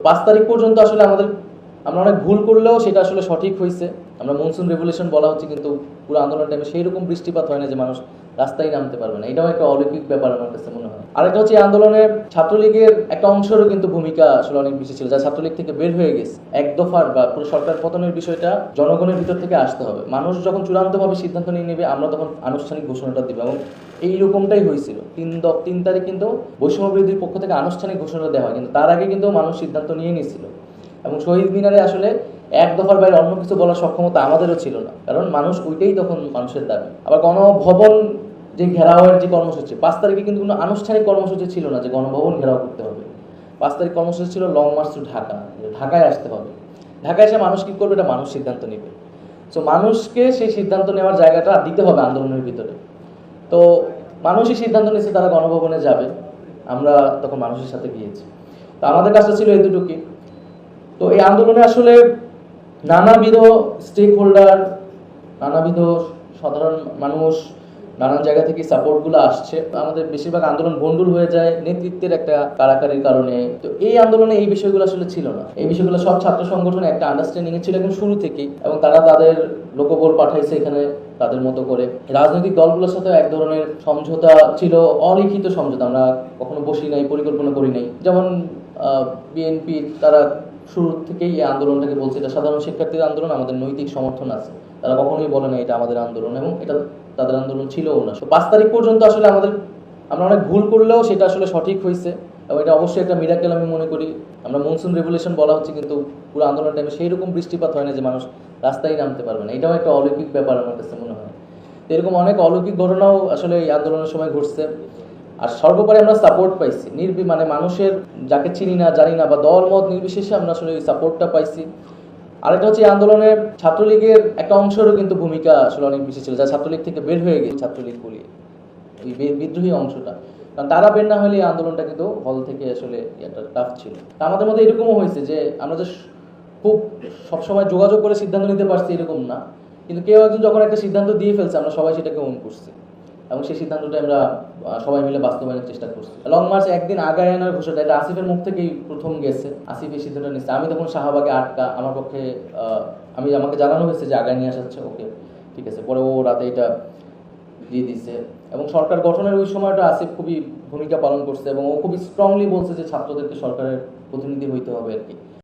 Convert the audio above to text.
পাঁচ তারিখ পর্যন্ত আসলে আমাদের, আমরা অনেক ভুল করলেও সেটা আসলে সঠিক হয়েছে। আমরা মনসুন রেভুলেশন বলা হচ্ছে, কিন্তু পুরো আন্দোলন টাইমে সেই রকম বৃষ্টিপাত হয় না যে মানুষ রাস্তায় নামতে পারবে না। এটাও একটা অলৌকিক ব্যাপার আমার কাছে মনে হয়। আরেকটা হচ্ছে এই আন্দোলনে ছাত্রলীগের একটা অংশেরও কিন্তু ভূমিকা আসলে অনেক বেশি ছিল, যা ছাত্রলীগ থেকে বের হয়ে গেছে। এক দফার বা পুরো সরকার পতনের বিষয়টা জনগণের ভিতর থেকে আসতে হবে। মানুষ যখন চূড়ান্তভাবে সিদ্ধান্ত নিয়ে নেবে, আমরা তখন আনুষ্ঠানিক ঘোষণাটা দিব এবং এই রকমটাই হয়েছিল। তিন তিন তারিখ কিন্তু বৈষম্য বিরোধীর পক্ষ থেকে আনুষ্ঠানিক ঘোষণাটা দেওয়া হয়, কিন্তু তার আগে কিন্তু মানুষ সিদ্ধান্ত নিয়ে নিয়েছিল। এবং শহীদ মিনারে আসলে এক দফার বাইরে অন্য কিছু বলার সক্ষমতা আমাদেরও ছিল না। কারণ মানুষ ওইটাই তখন মানুষের দাবি। আবার গণভবন যে ঘেরাওয়ের যে কর্মসূচি, পাঁচ তারিখে কিন্তু কোনো আনুষ্ঠানিক কর্মসূচি ছিল না যে গণভবন ঘেরাও করতে হবে। পাঁচ তারিখ কর্মসূচি ছিল লং মার্চ টু ঢাকা ঢাকায় আসতে হবে। ঢাকায় এসে মানুষ কী করবে? এটা মানুষ সিদ্ধান্ত নেবে। সো মানুষকে সেই সিদ্ধান্ত নেওয়ার জায়গাটা দিতে হবে আন্দোলনের ভিতরে। তো, মানুষই সিদ্ধান্ত নিয়েছে তারা গণভবনে যাবে। আমরা তখন মানুষের সাথে গিয়েছি। তো, আমাদের কাজটা ছিল এই দুটোকে তো, এই আন্দোলনে আসলে নানাবিধ স্টেক হোল্ডার নানাবিধ সাধারণ মানুষ নানান জায়গা থেকে সাপোর্টগুলো আসছে। আমাদের বেশিরভাগ আন্দোলন ভণ্ডুল হয়ে যায় নেতৃত্বের একটা কারাকারির কারণে। তো এই আন্দোলনে এই বিষয়গুলো আসলে ছিল না। এই বিষয়গুলো সব ছাত্র সংগঠনে একটা আন্ডারস্ট্যান্ডিং ছিল একদম শুরু থেকেই এবং তারা তাদের লোকবল পাঠাইছে এখানে তাদের মতো করে। রাজনৈতিক দলগুলোর সাথে এক ধরনের সমঝোতা ছিল, অলিখিত সমঝোতা। আমরা কখনো বসি নাই, পরিকল্পনা করি নাই। যেমন বিএনপি তারা শুরু থেকেই এই আন্দোলনটাকে বলছে, এটা সাধারণ শিক্ষার্থীদের আন্দোলন, আমাদের নৈতিক সমর্থন আছে। তারা কখনোই বলে না এটা আমাদের আন্দোলন এবং এটা তাদের আন্দোলন ছিলও না। পাঁচ তারিখ পর্যন্ত আসলে আমাদের আমরা অনেক ভুল করলেও সেটা আসলে সঠিক হয়েছে। এবং এটা অবশ্যই একটা মিরাকেল আমি মনে করি। আমরা মনসুন রেভলিউশন বলা হচ্ছে, কিন্তু পুরো আন্দোলন টাইমে সেই রকম বৃষ্টিপাত হয় না যে মানুষ রাস্তায় নামতে পারবে না। এটাও একটা অলৌকিক ব্যাপার আমার কাছে মনে হয়। এরকম অনেক অলৌকিক ঘটনাও আসলে এই আন্দোলনের সময় ঘটছে। আর সর্বোপরি আমরা সাপোর্ট পাইছি। নির্বি মানে মানুষের যাকে চিনি না, জানি না, বা দল মত নির্বিশেষে আমরা আসলে ওই সাপোর্টটা পাইছি। আরেকটা হচ্ছে এই আন্দোলনে ছাত্রলীগের একটা অংশেরও কিন্তু ভূমিকা আসলে অনেক বেশি ছিল, যা ছাত্রলীগ থেকে বের হয়ে গেছে, ছাত্রলীগ বলি ওই বিদ্রোহী অংশটা। কারণ তারা বের না হলে এই আন্দোলনটা কিন্তু হল থেকে আসলে একটা টাফ ছিল। আমাদের মধ্যে এরকমও হয়েছে যে, আমরা যে খুব সবসময় যোগাযোগ করে সিদ্ধান্ত নিতে পারছি এরকম না। কিন্তু কেউ একজন যখন একটা সিদ্ধান্ত দিয়ে ফেলছে, আমরা সবাই সেটাকে অন করছি। এবং সেই সিদ্ধান্তটা আমরা সবাই মিলে বাস্তবায়নের চেষ্টা করছি। লং মার্চ একদিন আগায় আনার ঘোষণা, এটা আসিফের মুখ থেকেই প্রথম গেছে। আসিফ এই সিদ্ধান্ত নিচ্ছে আমি তখন শাহবাগে আটকা, আমার পক্ষে আমি, আমাকে জানানো হয়েছে যে আগায় নিয়ে আসাচ্ছে ওকে, ঠিক আছে। পরে ও রাতে এটা দিয়ে দিছে এবং সরকার গঠনের ওই সময়টা আসিফ খুবই ভূমিকা পালন করছে এবং ও খুবই স্ট্রংলি বলছে যে ছাত্রদেরকে সরকারের প্রতিনিধি হইতে হবে আর কি।